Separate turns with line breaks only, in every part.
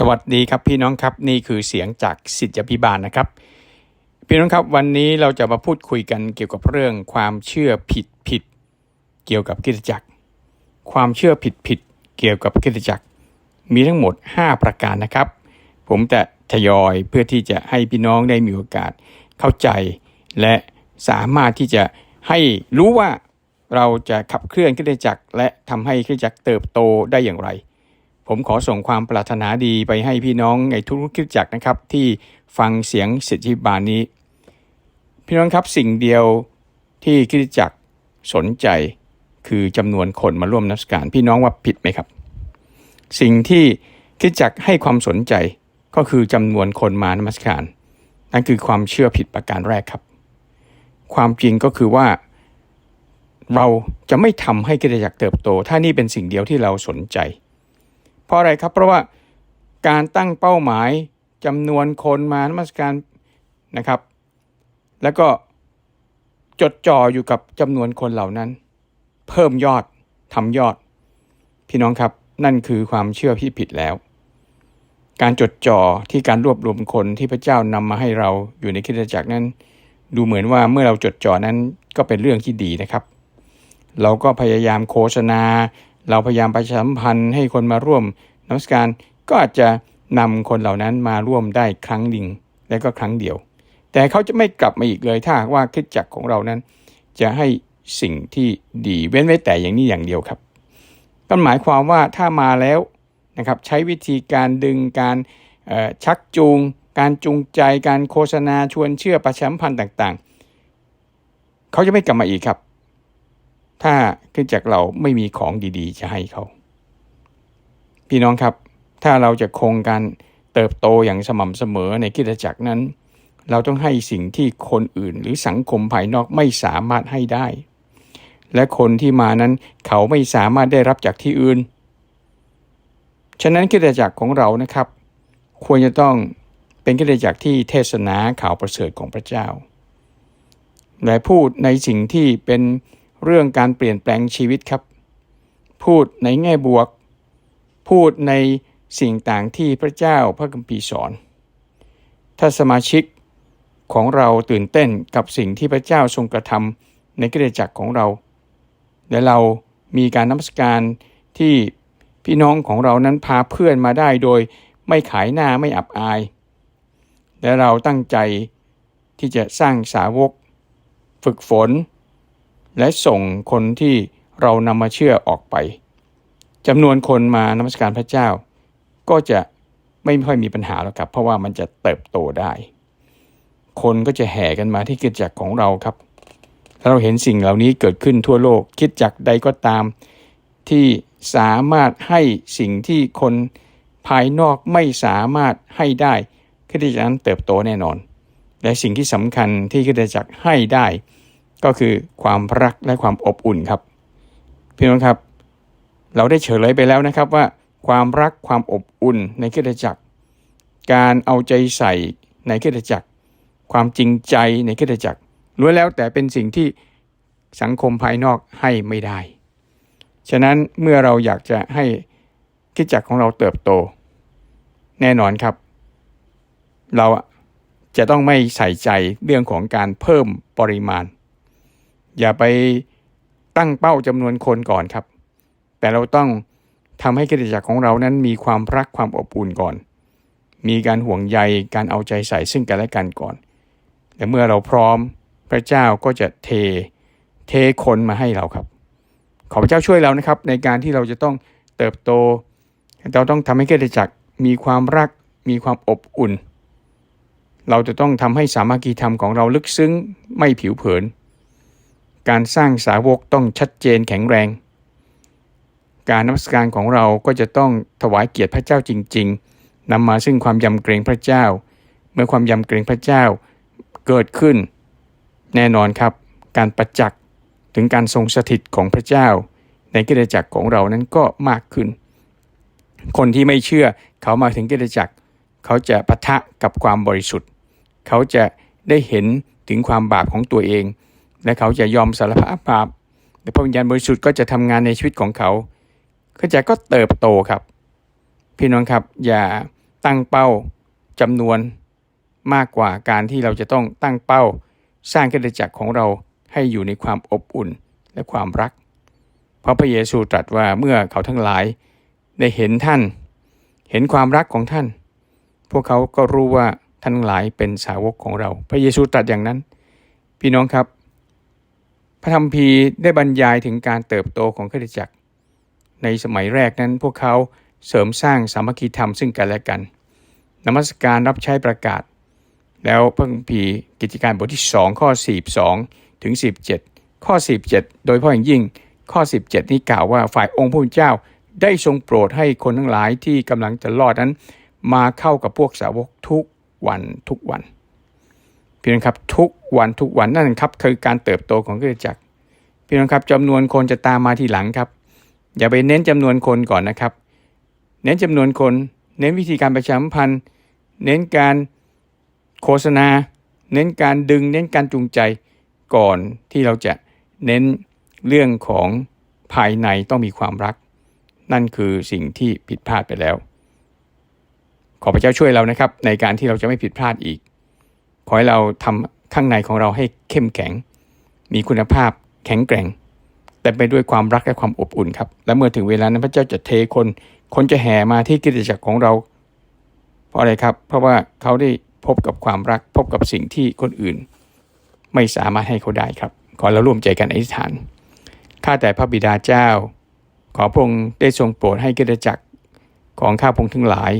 สวัสดีครับพี่น้องครับนี่คือเสียงจากสิทธิพิบาลนะครับ พี่น้องครับวันนี้เราจะมาพูดคุยกันเกี่ยวกับเรื่องความเชื่อผิดผิดเกี่ยวกับคริสตจักร ความเชื่อผิดผิดเกี่ยวกับคริสตจักร มีทั้งหมด 5 ประการนะครับ ผมจะทยอยเพื่อที่จะให้พี่น้องได้มีโอกาสเข้าใจ และสามารถที่จะให้รู้ว่าเราจะขับเคลื่อนคริสตจักร และทำให้คริสตจักรเติบโตได้อย่างไร ผมขอส่งความปรารถนาดีไปให้พี่น้องในทุกคริสจักรนะครับ ที่ฟังเสียงสิทธิบาลนี้ พี่น้องครับสิ่งเดียวที่คริสจักรสนใจคือจำนวนคนมาร่วมนัสการพี่น้องว่าผิดไหมครับ สิ่งที่คริสตจักให้ความสนใจก็คือจำนวนคนมานมัสการนั่นคือความเชื่อผิดประการแรกครับ ความจริงก็คือว่า เราจะไม่ทำให้คริสตจักรเติบโต ถ้านี่เป็นสิ่งเดียวที่เราสนใจ เพราะอะไรครับ เพราะว่าการตั้งเป้าหมายจำนวนคนมานมัสการนะครับ แล้วก็จดจ่ออยู่กับจำนวนคนเหล่านั้น เพิ่มยอดทำยอด พี่น้องครับนั่นคือความเชื่อที่ผิดแล้ว การจดจ่อที่การรวบรวมคนที่พระเจ้านำมาให้เราอยู่ในคริสตจักรนั้น ดูเหมือนว่าเมื่อเราจดจ่อนั้นก็เป็นเรื่องที่ดีนะครับ เราก็พยายามโฆษณา เราพยายามประชาสัมพันธ์ให้คนมาร่วมนมัสการก็อาจจะนำคนเหล่านั้นมาร่วมได้ครั้งหนึ่งและก็ครั้งเดียว แต่เขาจะไม่กลับมาอีกเลยถ้าว่าคริสตจักรของเรานั้น จะให้สิ่งที่ดีเว้นไว้แต่อย่างนี้อย่างเดียวครับก็หมายความว่าถ้ามาแล้วนะครับใช้วิธีการดึงการชักจูง การจูงใจ การโฆษณาชวนเชื่อประชาสัมพันธ์ต่างๆ เขาจะไม่กลับมาอีกครับ ถ้าขึ้นจากเราไม่มีของดีๆ จะให้เขา พี่น้องครับ ถ้าเราจะคงการเติบโตอย่างสม่ำเสมอในกิจจักรนั้น เราต้องให้สิ่งที่คนอื่นหรือสังคมภายนอกไม่สามารถให้ได้ และคนที่มานั้นเขาไม่สามารถได้รับจากที่อื่น ฉะนั้นกิจจักรของเรานะครับ ควรจะต้องเป็นกิจจักรที่เทศนาข่าวประเสริฐของพระเจ้าและพูดในสิ่งที่เป็น เรื่องการเปลี่ยนแปลงชีวิตครับ พูดในแง่บวก พูดในสิ่งต่างที่พระเจ้าพระคัมภีร์สอน ถ้าสมาชิกของเราตื่นเต้นกับสิ่งที่พระเจ้าทรงกระทำในกิจจักรของเรา และเรามีการนมัสการที่พี่น้องของเรานั้นพาเพื่อนมาได้โดยไม่ขายหน้าไม่อับอาย และเราตั้งใจที่จะสร้างสาวก ฝึกฝน และส่งคนที่เรานำมาเชื่อออกไปจำนวนคนมานมัสการพระเจ้า ก็จะไม่ค่อยมีปัญหาแล้วครับ เพราะว่ามันจะเติบโตได้ คนก็จะแห่กันมาที่กิจจักรของเราครับเราเห็นสิ่งเหล่านี้เกิดขึ้นทั่วโลก คิดจักใดก็ตาม ที่สามารถให้สิ่งที่คนภายนอกไม่สามารถให้ได้คริสตจักรนั้นเติบโตแน่นอน และสิ่งที่สำคัญที่คริสตจักให้ได้ ก็คือความรักและความอบอุ่นครับ พี่น้องครับ เราได้เฉลยไปแล้วนะครับว่า ความรักความอบอุ่นในคริสตจักร การเอาใจใส่ในคริสตจักร ความจริงใจในคริสตจักรล้วนแล้วแต่เป็นสิ่งที่สังคมภายนอกให้ไม่ได้ ฉะนั้นเมื่อเราอยากจะให้คิดจักรของเราเติบโต แน่นอนครับ เราจะต้องไม่ใส่ใจเรื่องของการเพิ่มปริมาณ อย่าไปตั้งเป้าจำนวนคนก่อนครับ แต่เราต้องทำให้กิจจักรของเรานั้นมีความรักความอบอุ่นก่อน มีการห่วงใยการเอาใจใส่ซึ่งกันและกันก่อนแต่เมื่อเราพร้อมพระเจ้าก็จะเทเทคนมาให้เราครับ ขอพระเจ้าช่วยเรานะครับ ในการที่เราจะต้องเติบโต เราต้องทำให้เกิดจักรมีความรัก มีความอบอุ่น เราจะต้องทำให้สามัคคีธรรมของเราลึกซึ้งไม่ผิวเผิน การสร้างสาวกต้องชัดเจนแข็งแรง การนมัสการของเราก็จะต้องถวายเกียรติพระเจ้าจริง ๆนำมาซึ่งความยำเกรงพระเจ้า เมื่อความยำเกรงพระเจ้าเกิดขึ้น แน่นอนครับ การประจักษ์ถึงการทรงสถิตของพระเจ้า ในกิจจักรของเรานั้นก็มากขึ้น คนที่ไม่เชื่อเขามาถึงกิจจักร เขาจะปะทะกับความบริสุทธิ์ เขาจะได้เห็นถึงความบาปของตัวเอง และเขาจะยอมสารภาพบาปและพระวิญญาณบริสุทธิ์ก็จะทำงานในชีวิตของเขาก็จะก็เติบโตครับ พี่น้องครับอย่าตั้งเป้าจำนวนมากกว่าการที่เราจะต้องตั้งเป้า สร้างคริสตจักรของเราให้อยู่ในความอบอุ่นและความรัก เพราะพระเยซูตรัสว่าเมื่อเขาทั้งหลายได้เห็นท่าน เห็นความรักของท่าน พวกเขาก็รู้ว่าท่านหลายเป็นสาวกของเรา พระเยซูตรัสอย่างนั้น พี่น้องครับ พระธรรมพีได้บรรยายถึงการเติบโตของคริสตจักร ในสมัยแรกนั้นพวกเขาเสริมสร้างสามัคคีธรรมซึ่งกันและกัน นมัสการรับใช้ประกาศ แล้วพระคัมภีร์กิจการบทที่ 2 ข้อ 42 ถึง 17 ข้อ 17 โดยเฉพาะอย่างยิ่งข้อ 17 นี้กล่าวว่าฝ่ายองค์พระผู้เป็นเจ้าได้ทรงโปรดให้คนทั้งหลายที่กำลังจะรอดนั้น มาเข้ากับพวกสาวกทุกวันทุกวัน พี่น้องครับทุกวันทุกวันนั่นครับคือการเติบโตของคริสตจักรพี่น้องครับจำนวนคนจะตามมาทีหลังครับ อย่าไปเน้นจำนวนคนก่อนนะครับ เน้นจำนวนคน เน้นวิธีการประชาสัมพันธ์ เน้นการโฆษณา เน้นการดึง เน้นการจูงใจก่อนที่เราจะเน้นเรื่องของภายในต้องมีความรัก นั่นคือสิ่งที่ผิดพลาดไปแล้ว ขอพระเจ้าช่วยเรานะครับ ในการที่เราจะไม่ผิดพลาดอีก ขอให้เราทำข้างในของเราให้เข้มแข็ง มีคุณภาพแข็งแกร่ง แต่ไปด้วยความรักและความอบอุ่นครับ และเมื่อถึงเวลานั้นพระเจ้าจะเทคน คนจะแห่มาที่กิจจักรของเรา เพราะอะไรครับ เพราะว่าเขาได้พบกับความรัก พบกับสิ่งที่คนอื่น ไม่สามารถให้เขาได้ครับ ขอเราร่วมใจกันอธิษฐาน ข้าแต่พระบิดาเจ้า ขอพระองค์ได้ทรงโปรดให้กิจจักรของข้าพงทั้งหลาย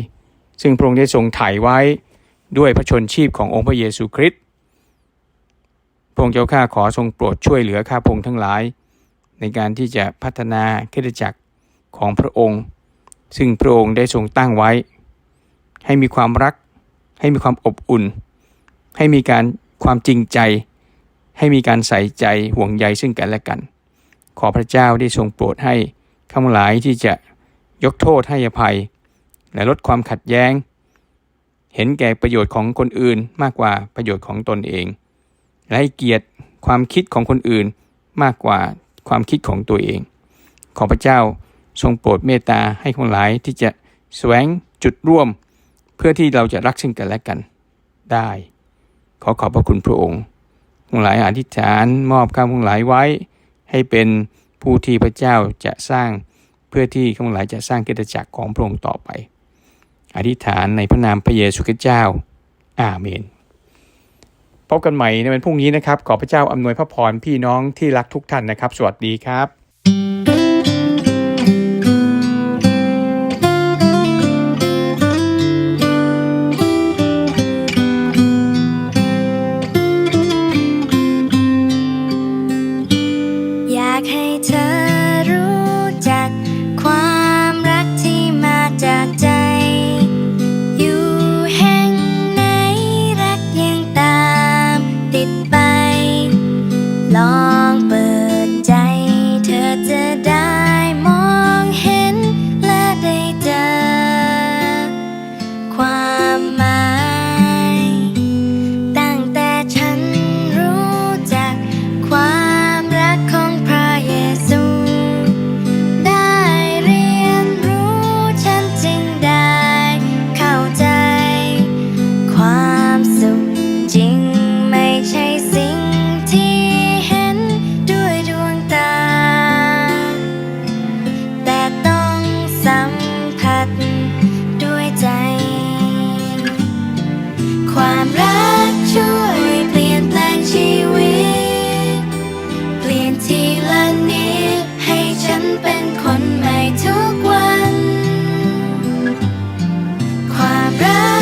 ซึ่งพระองค์ได้ทรงถ่ายไว้ ด้วยพระชนชีพขององค์พระเยซูคริสต์พระองค์เจ้าข้าขอทรงโปรดช่วยเหลือข้าพงทั้งหลาย ในการที่จะพัฒนาคริสตจักรของพระองค์ ซึ่งพระองค์ได้ทรงตั้งไว้ ให้มีความรัก ให้มีความอบอุ่น ให้มีการความจริงใจ ให้มีการใส่ใจห่วงใยซึ่งกันและกัน ขอพระเจ้าได้ทรงโปรดให้ข้าพหลายที่จะยกโทษให้อภัย และลดความขัดแย้ง เห็นแก่ประโยชน์ของคนอื่นมากกว่าประโยชน์ของตนเอง และให้เกียรติความคิดของคนอื่นมากกว่าความคิดของตัวเอง ขอพระเจ้าทรงโปรดเมตตาให้คนหลายที่จะแสวงจุดร่วม เพื่อที่เราจะรักซึ่งกันและกันได้ ขอขอบพระคุณพระองค์ทั้งหลายอธิษฐานมอบข้าพงหลายไว้ ให้เป็นผู้ที่พระเจ้าจะสร้างเพื่อที่ข้าพงหลายจะสร้างกิจจักรของพระองค์ต่อไป อธิษฐานในพระนามพระเยซูคริสต์เจ้า อาเมน พบกันใหม่ในวันพรุ่งนี้นะครับ ขอพระเจ้าอำนวยพระพรพี่น้องที่รักทุกท่านนะครับ สวัสดีครับ
나